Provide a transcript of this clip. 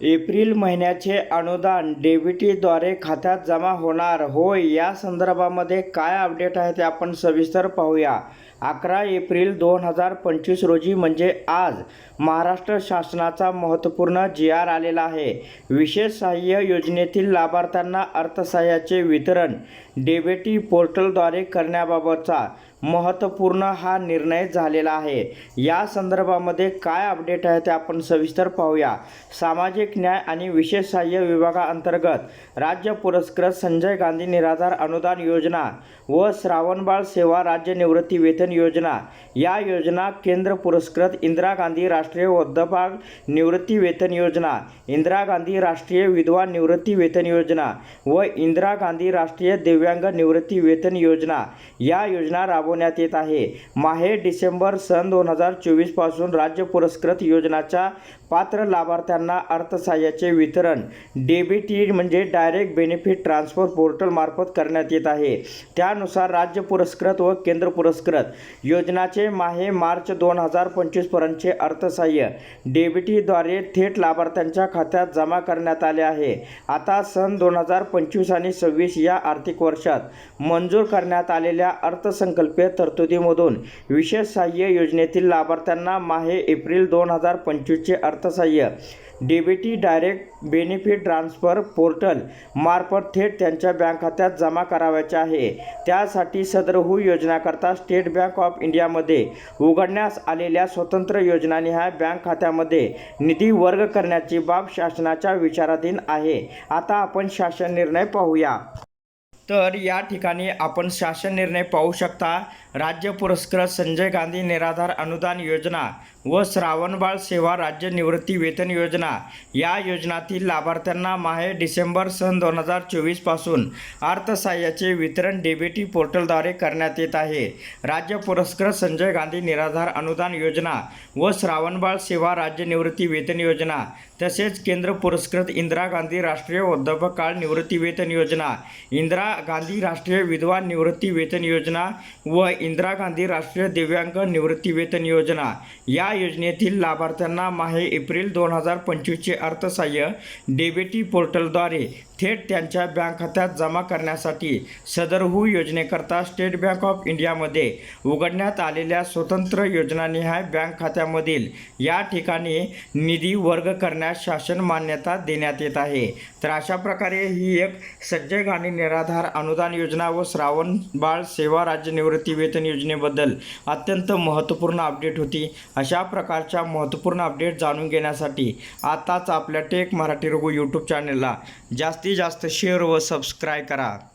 April महिन्याचे अनुदान डेबिटीद्वारे खात्यात जमा होणार होय या संदर्भामध्ये काय अपडेट आहे ते आपण सविस्तर पाहूया. अकरा एप्रिल दोन हजार पंचवीस रोजी म्हणजे आज महाराष्ट्र शासनाचा महत्त्वपूर्ण जी आर आलेला आहे. विशेष सहाय्य योजनेतील लाभार्थ्यांना अर्थसहाय्याचे वितरण डेबेटी पोर्टलद्वारे करण्याबाबतचा महत्त्वपूर्ण हा निर्णय झालेला आहे. या संदर्भामध्ये काय अपडेट आहे ते आपण सविस्तर पाहूया. सामाजिक न्याय आणि विशेष सहाय्य विभागाअंतर्गत राज्य पुरस्कृत संजय गांधी निराधार अनुदान योजना व श्रावणबाळ सेवा राज्य निवृत्ती वेतन योजना या योजना केंद्र पुरस्कृत इंदिरा गांधी राष्ट्रीय वृद्धपाळ निवृत्ती वेतन योजना इंदिरा गांधी राष्ट्रीय विधवा निवृत्ती वेतन योजना व इंदिरा गांधी राष्ट्रीय दिव्यांग निवृत्ती वेतन योजना या योजना राबवण्यात येत आहे. माहे डिसेंबर सन दोन हजार चोवीसपासून राज्य पुरस्कृत योजनाच्या पात्र लाभार्थ्यांना अर्थसहाय्याचे वितरण डेबिटी म्हणजे डायरेक्ट बेनिफिट ट्रान्सफर पोर्टलमार्फत करण्यात येत आहे. त्यानुसार राज्य पुरस्कृत व केंद्र पुरस्कृत योजनाचे माहे मार्च दोन हजार पंचवीसपर्यंतचे अर्थसहाय्य डेबिटीद्वारे थेट लाभार्थ्यांच्या खात्यात जमा करण्यात आले आहे. आता सन दोन हजार पंचवीस आणि सव्वीस या आर्थिक वर्षात मंजूर करण्यात आलेल्या अर्थसंकल्प रुपये तरतुदीमधून विशेष सहाय्य योजनेतील लाभार्थ्यांना माहे एप्रिल दोन हजार पंचवीसचे अर्थसहाय्य. DBT direct benefit transfer portal मार्फत थेट त्यांच्या बँक खात्यात जमा करावयाचे आहे. त्यासाठी सदरहू योजनाकरता स्टेट बँक ऑफ इंडियामध्ये उघडण्यास आलेल्या स्वतंत्र योजनानिहाय बँक खात्यामध्ये निधी वर्ग करण्याची बाब शासनाच्या विचाराधीन आहे. आता आपण शासन निर्णय पाहूया. तर या ठिकाणी आपण शासन निर्णय पाहू शकता. राज्य पुरस्कृत संजय गांधी निराधार अनुदान योजना व श्रावणबाळ सेवा राज्य निवृत्ती वेतन योजना. या योजनातील लाभार्थ्यांना माहे डिसेंबर सन दोन हजार चोवीसपासून अर्थसहाय्याचे वितरण डेबिटी पोर्टलद्वारे करण्यात येत आहे. राज्य पुरस्कृत संजय गांधी निराधार अनुदान योजना व श्रावणबाळ सेवा राज्य निवृत्ती वेतन योजना तसेच केंद्र पुरस्कृत इंदिरा गांधी राष्ट्रीय वृद्धापकाळ निवृत्ती वेतन योजना इंदिरा गांधी राष्ट्रीय विधवा निवृत्ती वेतन योजना व इंदिरा गांधी राष्ट्रीय दिव्यांग निवृत्ती वेतन योजना या योजनेतील लाभार्थ्यांना माहे एप्रिल दोन हजार पंचवीसचे अर्थसहाय्य डेबिटी पोर्टलद्वारे थेट त्यांच्या बँक खात्यात जमा करण्यासाठी सदरहू योजनेकरता स्टेट बँक ऑफ इंडियामध्ये उघडण्यात आलेल्या स्वतंत्र योजनानिहाय बँक खात्यामधील या ठिकाणी निधी वर्ग करण्यास शासन मान्यता देण्यात येत आहे. तर अशा प्रकारे ही एक सज्जग आणि निराधार अनुदान योजना व श्रावण बाळ सेवा राज्य निवृत्ती वेतन योजनेबद्दल अत्यंत महत्त्वपूर्ण अपडेट होती. अशा प्रकारच्या महत्त्वपूर्ण अपडेट जाणून घेण्यासाठी आताच आपल्या टेक मराठी रघु यूट्यूब चॅनलला जास्तीत जास्त शेअर व सबस्क्राईब करा.